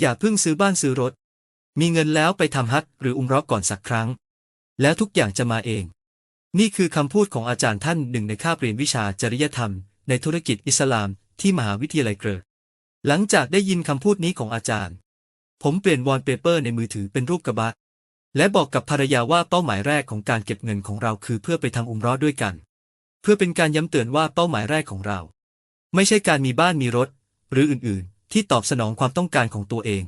อย่าเพิ่งซื้อบ้านซื้อรถ มีเงินแล้วไปทำฮัจญ์หรืออุมราะห์ก่อนสักครั้ง แล้วทุกอย่างจะมาเอง นี่คือคำพูดของอาจารย์ท่านหนึ่งในคาบเรียนวิชาจริยธรรม ในธุรกิจอิสลามที่มหาวิทยาลัยเกริกหลังจากได้ยินคำพูดนี้ของอาจารย์ ผมเปลี่ยนวอลเปเปอร์ในมือถือเป็นรูปกระบะ และบอกกับภรรยาว่าเป้าหมายแรกของการเก็บเงินของเราคือเพื่อไปทำอุมราะห์ด้วยกัน เพื่อเป็นการย้ำเตือนว่าเป้าหมายแรกของเรา ไม่ใช่การมีบ้านมีรถ หรืออื่น ที่ตอบสนองความต้องการของตัวเอง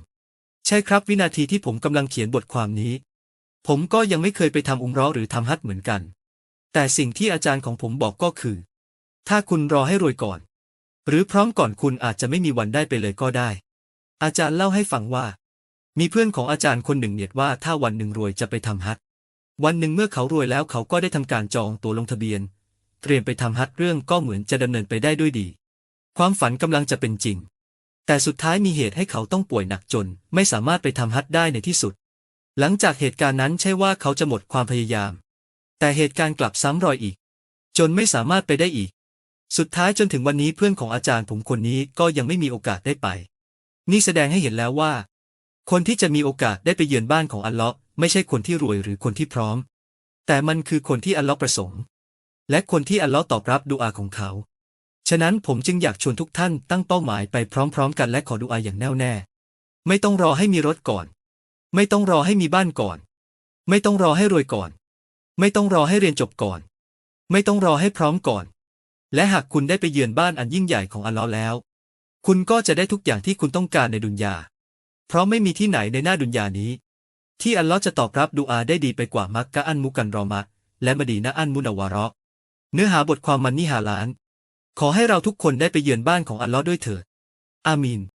ใช่ครับวินาทีที่ผมกำลังเขียนบทความนี้ ผมก็ยังไม่เคยไปทำอุมราะห์หรือทำฮัจญ์เหมือนกัน แต่สิ่งที่อาจารย์ของผมบอกก็คือ ถ้าคุณรอให้รวยก่อน หรือพร้อมก่อนคุณอาจจะไม่มีวันได้ไปเลยก็ได้ อาจารย์เล่าให้ฟังว่า มีเพื่อนของอาจารย์คนหนึ่งเนียดว่าถ้าวันหนึ่งรวยจะไปทำฮัจญ์วันหนึ่งเมื่อเขารวยแล้วเขาก็ได้ทำการจองตัวลงทะเบียน เตรียมไปทำฮัจญ์เรื่องก็เหมือนจะดำเนินไปได้ด้วยดี ความฝันกำลังจะเป็นจริง แต่สุดท้ายมีเหตุให้เขาต้องป่วยหนักจน ไม่สามารถไปทำฮัจญ์ได้ในที่สุด หลังจากเหตุการณ์นั้นใช่ว่าเขาจะหมดความพยายาม แต่เหตุการณ์กลับซ้ำรอยอีก จนไม่สามารถไปได้อีก สุดท้ายจนถึงวันนี้เพื่อนของอาจารย์ผมคนนี้ก็ยังไม่มีโอกาสได้ไป นี่แสดงให้เห็นแล้วว่า คนที่จะมีโอกาสได้ไปเยือนบ้านของอัลเลาะห์ไม่ใช่คนที่รวยหรือคนที่พร้อม แต่มันคือคนที่อัลเลาะห์ประสงค์ และคนที่อัลเลาะห์ตอบรับดุอาของเขา ฉะนั้นผมจึงอยากชวนทุกท่านตั้งเป้าหมายไปพร้อมๆ กันและขอดุอาอย่างแน่วแน่ ไม่ต้องรอให้มีรถก่อน ไม่ต้องรอให้มีบ้านก่อน ไม่ต้องรอให้รวยก่อน ไม่ต้องรอให้เรียนจบก่อน ไม่ต้องรอให้พร้อมก่อน และหากคุณได้ไปเยือนบ้านอันยิ่งใหญ่ของอัลลอฮ์แล้ว คุณก็จะได้ทุกอย่างที่คุณต้องการในดุนยา เพราะไม่มีที่ไหนในหน้าดุนยานี้ ที่อัลลอฮ์จะตอบรับดุอาได้ดีไปกว่ามักกะอันมุกันรอมะและมดีนะอันมุนาวาระเนื้อหาบทความมันนิฮาลาน ขอให้เราทุกคนได้ไปเยือนบ้านของอัลลอฮ์ด้วยเถิด อามีน